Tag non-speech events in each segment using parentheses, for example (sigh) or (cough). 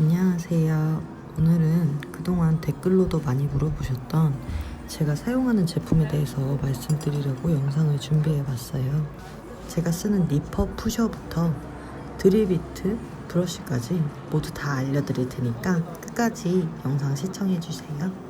안녕하세요. 오늘은 그동안 댓글로도 많이 물어보셨던 제가 사용하는 제품에 대해서 말씀드리려고 영상을 준비해 봤어요. 제가 쓰는 니퍼 푸셔부터 드립비트 브러쉬까지 모두 다 알려드릴 테니까 끝까지 영상 시청해 주세요.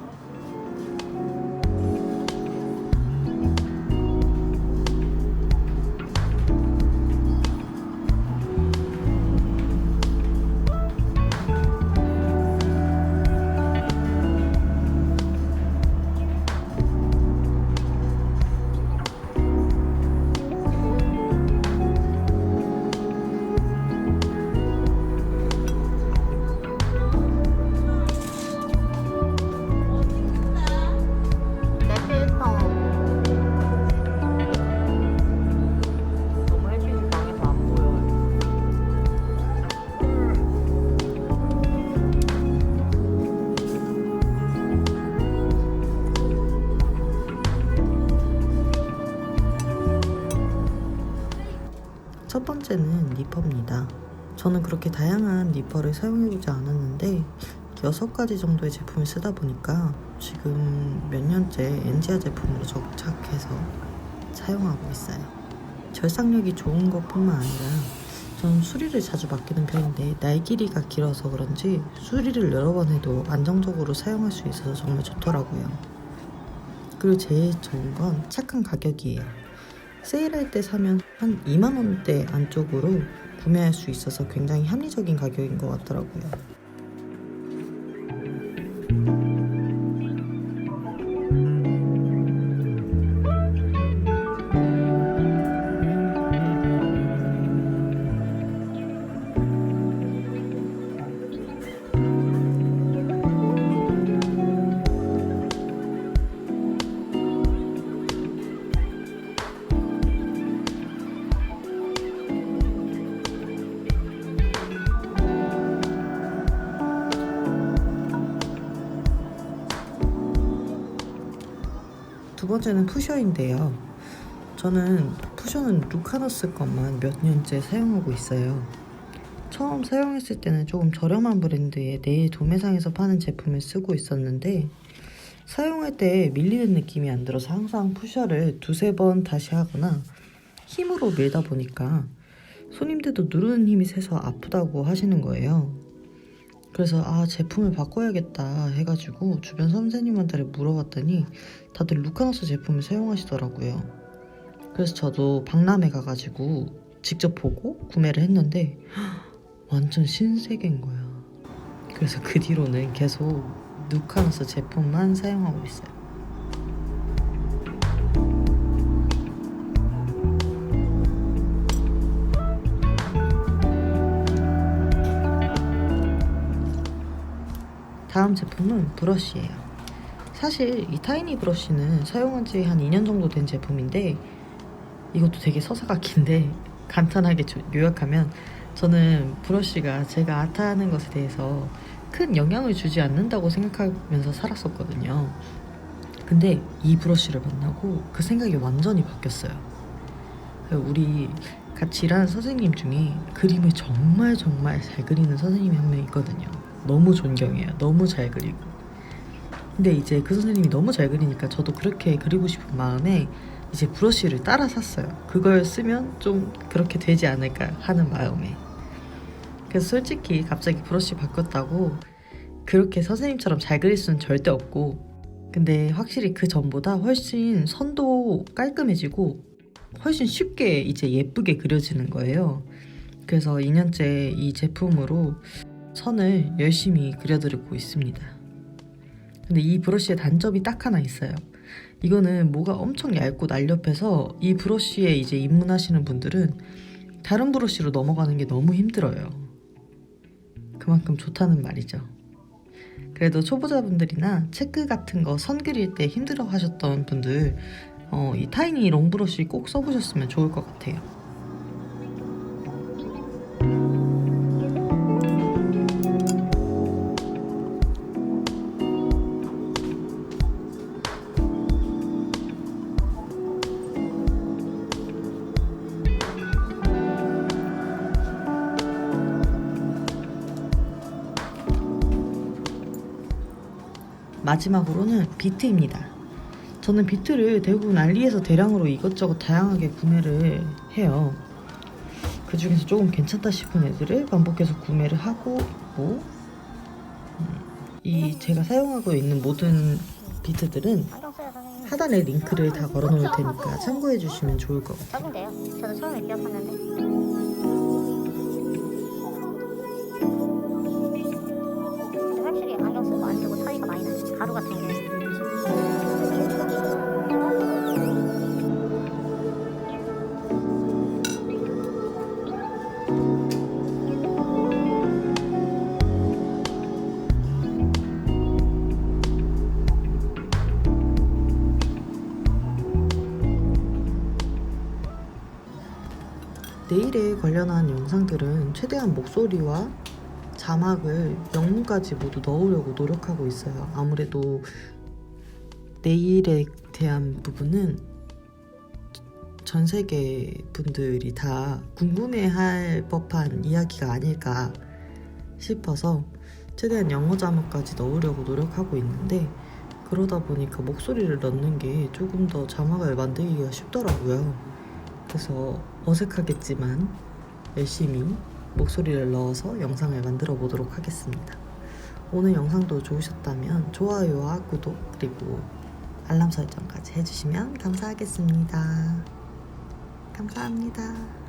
첫 번째는 니퍼입니다. 저는 그렇게 다양한 니퍼를 사용해보지 않았는데 여섯 가지 정도의 제품을 쓰다 보니까 지금 몇 년째 엔지아 제품으로 적착해서 사용하고 있어요. 절삭력이 좋은 것뿐만 아니라 전 수리를 자주 맡기는 편인데 날 길이가 길어서 그런지 수리를 여러 번 해도 안정적으로 사용할 수 있어서 정말 좋더라고요. 그리고 제일 좋은 건 착한 가격이에요. 세일할 때 사면 한 2만 원대 안쪽으로 구매할 수 있어서 굉장히 합리적인 가격인 것 같더라고요. 두 번째는 푸셔인데요. 저는 푸셔는 루카너스 것만 몇 년째 사용하고 있어요. 처음 사용했을 때는 조금 저렴한 브랜드의 네일 도매상에서 파는 제품을 쓰고 있었는데 사용할 때 밀리는 느낌이 안 들어서 항상 푸셔를 두세 번 다시 하거나 힘으로 밀다 보니까 손님들도 누르는 힘이 세서 아프다고 하시는 거예요. 그래서 아 제품을 바꿔야겠다 해가지고 주변 선생님한테 물어봤더니 다들 루카너스 제품을 사용하시더라고요. 그래서 저도 박람회 가가지고 직접 보고 구매를 했는데 완전 신세계인 거야. 그래서 그 뒤로는 계속 루카너스 제품만 사용하고 있어요. 다음 제품은 브러쉬예요. 사실 이 타이니 브러쉬는 사용한 지 한 2년 정도 된 제품인데 이것도 되게 서사가 긴데 (laughs) 간단하게 조- 요약하면 저는 브러쉬가 제가 아타하는 것에 대해서 큰 영향을 주지 않는다고 생각하면서 살았었거든요. 근데 이 브러쉬를 만나고 그 생각이 완전히 바뀌었어요. 우리 같이 일하는 선생님 중에 그림을 정말 정말 잘 그리는 선생님이 한 명 있거든요. 너무 존경해요. 너무 잘 그리고. 근데 이제 그 선생님이 너무 잘 그리니까 저도 그렇게 그리고 싶은 마음에 이제 브러쉬를 따라 샀어요. 그걸 쓰면 좀 그렇게 되지 않을까 하는 마음에. 그래서 솔직히 갑자기 브러쉬 바꿨다고 그렇게 선생님처럼 잘 그릴 수는 절대 없고 근데 확실히 그 전보다 훨씬 선도 깔끔해지고 훨씬 쉽게 이제 예쁘게 그려지는 거예요. 그래서 2년째 이 제품으로 선을 열심히 그려드리고 있습니다. 근데 이 브러쉬의 단점이 딱 하나 있어요. 이거는 뭐가 엄청 얇고 날렵해서 이 브러쉬에 이제 입문하시는 분들은 다른 브러쉬로 넘어가는 게 너무 힘들어요. 그만큼 좋다는 말이죠. 그래도 초보자분들이나 체크 같은 거 선 그릴 때 힘들어 하셨던 분들, 어, 이 타이니 롱 브러쉬 꼭 써보셨으면 좋을 것 같아요. 마지막으로는 비트입니다. 저는 비트를 대부분 알리에서 대량으로 이것저것 다양하게 구매를 해요. 그 중에서 조금 괜찮다 싶은 애들을 반복해서 구매를 하고 있고, 음, 이 제가 사용하고 있는 모든 비트들은 하단에 링크를 다 걸어 놓을 테니까 참고해 주시면 좋을 것 같아요. 저도 처음에 기억하는데 가루 같은 게 내일에 관련한 영상들은 최대한 목소리와 자막을 영문까지 모두 넣으려고 노력하고 있어요. 아무래도 내일에 대한 부분은 전 세계 분들이 다 궁금해할 법한 이야기가 아닐까 싶어서 최대한 영어 자막까지 넣으려고 노력하고 있는데 그러다 보니까 목소리를 넣는 게 조금 더 자막을 만들기가 쉽더라고요. 그래서 어색하겠지만 열심히 목소리를 넣어서 영상을 만들어 보도록 하겠습니다. 오늘 영상도 좋으셨다면 좋아요와 구독 그리고 알람 설정까지 해주시면 감사하겠습니다. 감사합니다.